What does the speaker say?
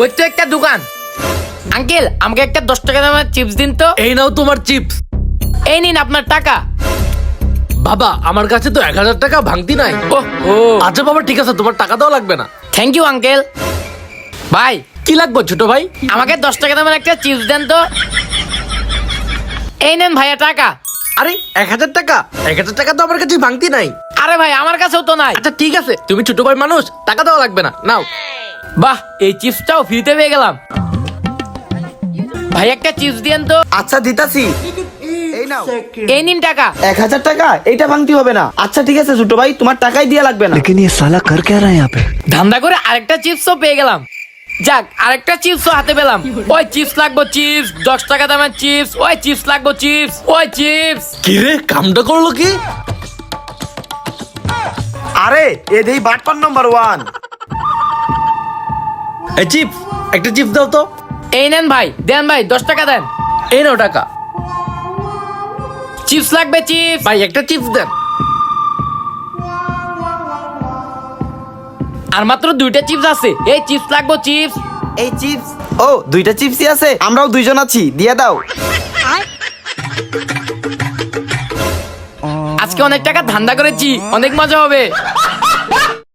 ওই তো একটা দোকান। আঙ্কেল আমাকে একটা দশ টাকা দামের চিপস দিন তো। এই নাও তোমার চিপস। এই নিন আপনার টাকা। বাবা আমার কাছে তো এক হাজার টাকা ভাঙতি নাই। ও। আচ্ছা বাবা ঠিক আছে তোমার টাকা দেওয়া লাগবে না। থ্যাংক ইউ আঙ্কেল ভাই কি লাগবে ছোট ভাই? আমাকে দশ টাকা দামের একটা চিপস দেন তো। এই নেন ভাইয়া টাকা। আরে এক হাজার টাকা? এক হাজার টাকা তো আমার কাছে ভাঙতি নাই। আরে ভাই আমার কাছেও তো নাই। আচ্ছা ঠিক আছে তুমি ছোট ভাই মানুষ টাকা দেওয়া লাগবে না। নাও। বাহ এই চিপসটাও ফ্রিতে পেয়ে গেলাম ভাই একটা চিপস দিয়েন তো আচ্ছা দিতাছি এই নাও এই নিন টাকা এক হাজার টাকা এইটা ভাঙতি হবে না আচ্ছা ঠিক আছে ছোট ভাই তোমার টাকাই দিয়া লাগবে না लेकिन ये साला कर क्या रहा है यहाँ पे ধান্দা করে আরেকটা চিপসও পেয়ে গেলাম যাক আরেকটা চিপসও হাতে পেলাম ওই চিপস লাগবো চিপস দশ টাকা দামের চিপস ওই চিপস লাগবো চিপস ওই চিপস কি রে কামটা করলো কি আরে এদেই বাটপার নাম্বার ওয়ান এই চিপস একটা চিপস দাও তো। এই নেন ভাই দেন ভাই দশ টাকা দেন। এই নাও টাকা। চিপস লাগবে চিপস। ভাই একটা চিপস দেন। আর মাত্র দুইটা চিপস আছে। এই চিপস লাগবো চিপস। এই চিপস। ও দুইটা চিপসই আছে। আমরাও দুইজন আছি দিয়ে দাও। আজকে অনেক টাকা ধান্দা করেছি অনেক মজা হবে।